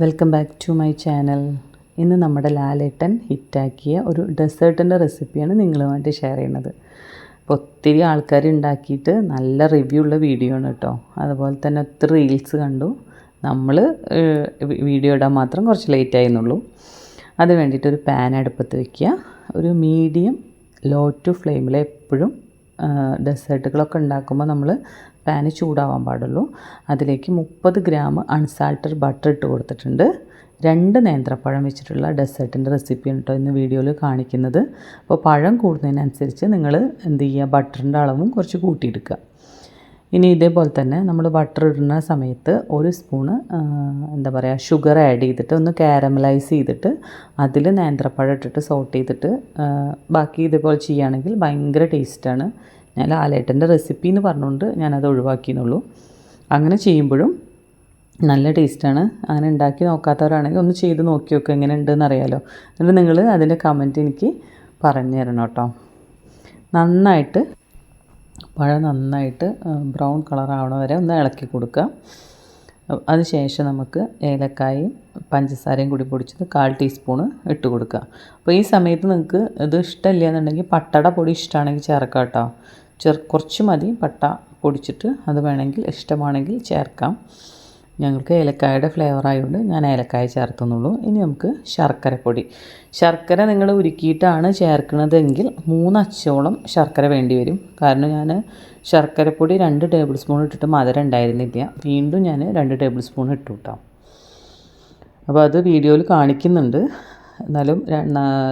Welcome back to my channel ഇന്ന് നമ്മുടെ ലാലേട്ടൻ ഹിറ്റാക്കിയ ഒരു ഡെസേർട്ടിന്റെ റെസിപ്പിയാണ് നിങ്ങളുമായിട്ട് ഷെയർ ചെയ്യുന്നത്. അപ്പോൾ ഒത്തിരി ആൾക്കാർ ഉണ്ടാക്കിയിട്ട് നല്ല റിവ്യൂ ഉള്ള വീഡിയോ ആണ് കേട്ടോ. അതുപോലെ തന്നെ ഒത്തിരി റീൽസ് കണ്ടു. നമ്മൾ വീഡിയോ ഇടാൻ മാത്രം കുറച്ച് ലേറ്റ് ആയിരുന്നുള്ളൂ. അത് വേണ്ടിയിട്ട് ഒരു പാൻ അടുപ്പത്ത് വയ്ക്കുക ഒരു മീഡിയം ലോ ടു ഫ്ലെയിമിൽ എപ്പോഴും ഡെസേർട്ടുകളൊക്കെ ഉണ്ടാക്കുമ്പോൾ നമ്മൾ പാന് ചൂടാവാൻ പാടുള്ളൂ. അതിലേക്ക് മുപ്പത് ഗ്രാം അൺസാൾട്ടഡ് ബട്ടർ ഇട്ട് കൊടുത്തിട്ടുണ്ട്. രണ്ട് നേന്ത്രപ്പഴം വെച്ചിട്ടുള്ള ഡെസേർട്ടിന്റെ റെസിപ്പിയാണ് കേട്ടോ ഇന്ന് വീഡിയോയിൽ കാണിക്കുന്നത്. അപ്പോൾ പഴം കൂടുന്നതിനനുസരിച്ച് നിങ്ങൾ എന്ത് ചെയ്യുക? ബട്ടറിന്റെ അളവും കുറച്ച് കൂട്ടിയെടുക്കുക. ഇനി ഇതേപോലെ തന്നെ നമ്മൾ ബട്ടർ ഇടുന്ന സമയത്ത് ഒരു സ്പൂണ് എന്താ പറയുക ഷുഗർ ആഡ് ചെയ്തിട്ട് ഒന്ന് കാരമലൈസ് ചെയ്തിട്ട് അതിൽ നേന്ത്രപ്പഴം ഇട്ടിട്ട് സോട്ട് ചെയ്തിട്ട് ബാക്കി ഇതേപോലെ ചെയ്യുകയാണെങ്കിൽ ഭയങ്കര ടേസ്റ്റാണ്. ഞാൻ ലാലേട്ടന്റെ റെസിപ്പി എന്ന് പറഞ്ഞുകൊണ്ട് ഞാനത് ഒഴിവാക്കിയെന്നുള്ളൂ. അങ്ങനെ ചെയ്യുമ്പോഴും നല്ല ടേസ്റ്റാണ്. അങ്ങനെ ഉണ്ടാക്കി നോക്കാത്തവരാണെങ്കിൽ ഒന്ന് ചെയ്ത് നോക്കി നോക്കുക എങ്ങനെ ഉണ്ടെന്ന് അറിയാലോ. എന്നിട്ട് നിങ്ങൾ അതിന്റെ കമന്റ് എനിക്ക് പറഞ്ഞു തരണം കേട്ടോ. നന്നായിട്ട് പഴം നന്നായിട്ട് ബ്രൗൺ കളർ വരെ ഒന്ന് ഇളക്കി കൊടുക്കുക. അതിനുശേഷം നമുക്ക് ഏലക്കായും പഞ്ചസാരയും കൂടി പൊടിച്ചത് കാൽ ടീസ്പൂണ് ഇട്ട് കൊടുക്കുക. അപ്പോൾ ഈ സമയത്ത് നിങ്ങൾക്ക് ഇത് ഇഷ്ടമില്ല എന്നുണ്ടെങ്കിൽ പട്ടട പൊടി ഇഷ്ടമാണെങ്കിൽ ചേർക്കാം കേട്ടോ. ചെറു കുറച്ച് മതി. പട്ട പൊടിച്ചിട്ട് അത് വേണമെങ്കിൽ ഇഷ്ടമാണെങ്കിൽ ചേർക്കാം. ഞങ്ങൾക്ക് ഏലക്കായുടെ ഫ്ലേവർ ആയതുകൊണ്ട് ഞാൻ ഏലക്കായ ചേർത്തുന്നുള്ളൂ. ഇനി നമുക്ക് ശർക്കരപ്പൊടി ശർക്കര നിങ്ങൾ ഉരുക്കിയിട്ടാണ് ചേർക്കുന്നതെങ്കിൽ മൂന്ന് അച്ചോളം ശർക്കര വേണ്ടി വരും. കാരണം ഞാൻ ശർക്കരപ്പൊടി രണ്ട് ടേബിൾ സ്പൂൺ ഇട്ടിട്ട് മധുരം ഉണ്ടായിരുന്നില്ല. വീണ്ടും ഞാൻ രണ്ട് ടേബിൾ സ്പൂൺ ഇട്ടു കേട്ടോ അപ്പോൾ അത് വീഡിയോയിൽ കാണിക്കുന്നുണ്ട്. എന്നാലും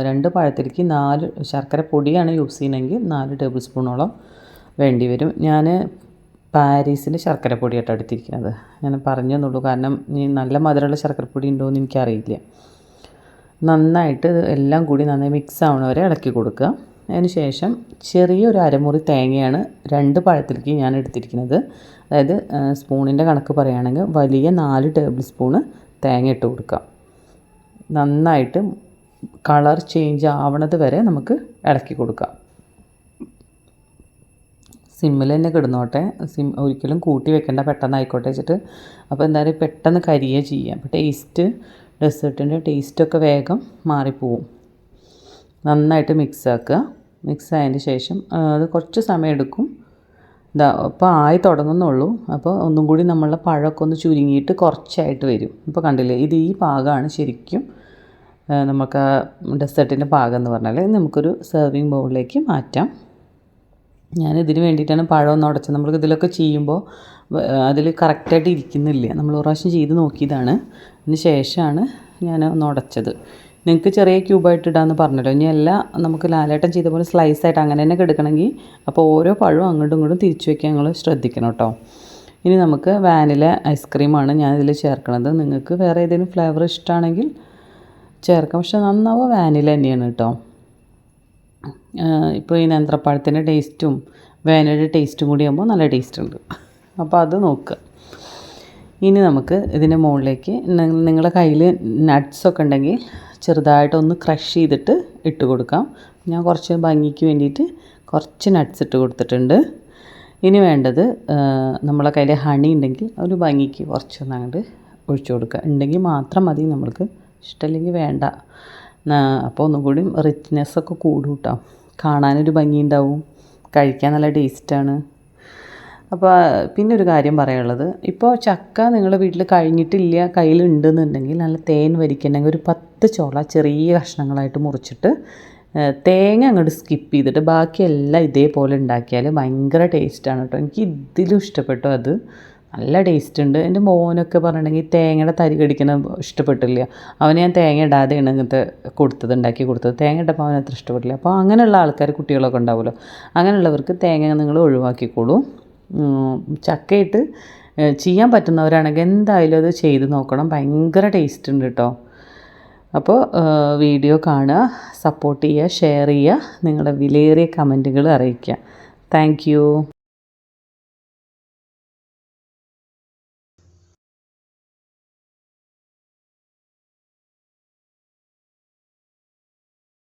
രണ്ട് പഴത്തിലേക്ക് നാല് ശർക്കര പൊടിയാണ് യൂസ് ചെയ്യുന്നതെങ്കിൽ നാല് ടേബിൾ സ്പൂണോളം വേണ്ടി വരും. ഞാൻ പാരീസിന്റെ ശർക്കരപ്പൊടി കേട്ടോ എടുത്തിരിക്കുന്നത്. ഞാൻ പറഞ്ഞു തന്നുള്ളൂ കാരണം ഇനി നല്ല മധുരമുള്ള ശർക്കരപ്പൊടി ഉണ്ടോ എന്ന് എനിക്കറിയില്ല. നന്നായിട്ട് എല്ലാം കൂടി നന്നായി മിക്സ് ആവണ വരെ ഇളക്കി കൊടുക്കുക. അതിന് ശേഷം ചെറിയൊരു അരമുറി തേങ്ങയാണ് രണ്ട് പഴത്തിലേക്ക് ഞാൻ എടുത്തിരിക്കുന്നത്. അതായത് സ്പൂണിന്റെ കണക്ക് പറയുകയാണെങ്കിൽ വലിയ നാല് ടേബിൾ സ്പൂണ് തേങ്ങ ഇട്ട് കൊടുക്കുക. നന്നായിട്ട് കളർ ചേഞ്ച് ആവണത് വരെ നമുക്ക് ഇളക്കി കൊടുക്കാം സിമ്മിൽ തന്നെ കിടന്നോട്ടെ. സിം ഒരിക്കലും കൂട്ടി വെക്കേണ്ട പെട്ടെന്ന് ആയിക്കോട്ടെ വെച്ചിട്ട്. അപ്പോൾ എന്തായാലും പെട്ടെന്ന് കരിയേ ചെയ്യുക. അപ്പോൾ ടേസ്റ്റ് ഡെസേർട്ടിന്റെ ടേസ്റ്റൊക്കെ വേഗം മാറിപ്പോവും. നന്നായിട്ട് മിക്സ് ആക്കുക. മിക്സ് ആയതിന് ശേഷം അത് കുറച്ച് സമയം എടുക്കും. ഇതാ അപ്പോൾ ആയി തുടങ്ങുന്നുള്ളൂ. അപ്പോൾ ഒന്നും കൂടി നമ്മളുടെ പഴമൊക്കെ ഒന്ന് ചുരുങ്ങിയിട്ട് കുറച്ചായിട്ട് വരും. ഇപ്പോൾ കണ്ടില്ലേ ഇത് ഈ പാകമാണ് ശരിക്കും നമുക്ക് ഡെസേർട്ടിന്റെ പാകം എന്ന് പറഞ്ഞാൽ. നമുക്കൊരു സെർവിങ് ബൗളിലേക്ക് മാറ്റാം. ഞാൻ ഇതിന് വേണ്ടിയിട്ടാണ് പഴം ഒന്ന് ഉടച്ചത്. നമ്മൾ ഇതിലൊക്കെ ചെയ്യുമ്പോൾ അതിൽ കറക്റ്റായിട്ട് ഇരിക്കുന്നില്ല. നമ്മൾ ഒരു പ്രാവശ്യം ചെയ്ത് നോക്കിയതാണ്. അതിന് ശേഷമാണ് ഞാൻ ഒന്ന് ഉടച്ചത്. നിങ്ങൾക്ക് ചെറിയ ക്യൂബായിട്ട് ഇടാമെന്ന് പറഞ്ഞല്ലോ. ഇനി എല്ലാം നമുക്ക് ലാലേട്ടം ചെയ്ത പോലെ സ്ലൈസ് ആയിട്ട് അങ്ങനെ തന്നെ കിടക്കണമെങ്കിൽ അപ്പോൾ ഓരോ പഴവും അങ്ങോട്ടും ഇങ്ങോട്ടും തിരിച്ചു വയ്ക്കാൻ നിങ്ങൾ ശ്രദ്ധിക്കണം കേട്ടോ ഇനി നമുക്ക് വാനില ഐസ്ക്രീമാണ് ഞാൻ ഇതിൽ ചേർക്കണത്. നിങ്ങൾക്ക് വേറെ ഏതെങ്കിലും ഫ്ലേവർ ഇഷ്ടമാണെങ്കിൽ ചേർക്കാം. പക്ഷെ നന്നാവുക വാനില തന്നെയാണ് കേട്ടോ ഇപ്പോൾ ഈ നേന്ത്രപ്പഴത്തിന്റെ ടേസ്റ്റും വേനയുടെ ടേസ്റ്റും കൂടി ആകുമ്പോൾ നല്ല ടേസ്റ്റ് ഉണ്ട്. അപ്പോൾ അത് നോക്കുക ഇനി നമുക്ക് ഇതിന്റെ മുകളിലേക്ക് നിങ്ങളുടെ കയ്യിൽ നട്ട്സൊക്കെ ഉണ്ടെങ്കിൽ ചെറുതായിട്ടൊന്ന് ക്രഷ് ചെയ്തിട്ട് ഇട്ട് കൊടുക്കാം. ഞാൻ കുറച്ച് ഭംഗിക്ക് വേണ്ടിയിട്ട് കുറച്ച് നട്ട്സ് ഇട്ട് കൊടുത്തിട്ടുണ്ട്. ഇനി വേണ്ടത് നമ്മളെ കയ്യിൽ ഹണി ഉണ്ടെങ്കിൽ ഒരു ഭംഗിക്ക് കുറച്ചൊന്ന് അങ്ങോട്ട് ഒഴിച്ചു കൊടുക്കുക. ഉണ്ടെങ്കിൽ മാത്രം മതി നമ്മൾക്ക്. ഇഷ്ടമല്ലെങ്കിൽ വേണ്ട. അപ്പോൾ ഒന്നും കൂടി റിച്ച്നെസ്സൊക്കെ കൂടും കേട്ടോ കാണാനൊരു ഭംഗി ഉണ്ടാവും കഴിക്കാൻ നല്ല ടേസ്റ്റാണ് അപ്പോൾ പിന്നെ ഒരു കാര്യം പറയാനുള്ളത്. ഇപ്പോൾ ചക്ക നിങ്ങളുടെ വീട്ടിൽ കഴിഞ്ഞിട്ടില്ല കയ്യിലുണ്ടെന്നുണ്ടെങ്കിൽ നല്ല തേൻ വരിക്കണമെങ്കിൽ ഒരു പത്ത് ചോള ചെറിയ കഷ്ണങ്ങളായിട്ട് മുറിച്ചിട്ട് തേങ്ങ അങ്ങോട്ട് സ്കിപ്പ് ചെയ്തിട്ട് ബാക്കിയെല്ലാം ഇതേപോലെ ഉണ്ടാക്കിയാൽ ഭയങ്കര ടേസ്റ്റാണ് കേട്ടോ എനിക്ക് ഇതിലും ഇഷ്ടപ്പെട്ടു അത്. നല്ല ടേസ്റ്റ് ഉണ്ട്. എന്റെ മോനൊക്കെ പറഞ്ഞിട്ടുണ്ടെങ്കിൽ തേങ്ങയുടെ തരി കടിക്കണ ഇഷ്ടപ്പെട്ടില്ല. അവന് ഞാൻ തേങ്ങ ഇടാതെയാണ് ഇങ്ങനത്തെ കൊടുത്തത് ഉണ്ടാക്കി കൊടുത്തത്. തേങ്ങ ഇട്ടപ്പോൾ അവന് അത്ര ഇഷ്ടപ്പെട്ടില്ല. അപ്പോൾ അങ്ങനെയുള്ള ആൾക്കാർ കുട്ടികളൊക്കെ ഉണ്ടാവുമല്ലോ. അങ്ങനെയുള്ളവർക്ക് തേങ്ങ നിങ്ങൾ ഒഴിവാക്കിക്കോളൂ. ചക്കയിട്ട് ചെയ്യാൻ പറ്റുന്നവരാണെങ്കിൽ എന്തായാലും അത് ചെയ്ത് നോക്കണം. ഭയങ്കര ടേസ്റ്റ് ഉണ്ട് കേട്ടോ അപ്പോൾ വീഡിയോ കാണുക സപ്പോർട്ട് ചെയ്യുക ഷെയർ ചെയ്യുക നിങ്ങളുടെ വിലയേറിയ കമന്റുകൾ അറിയിക്കുക. താങ്ക്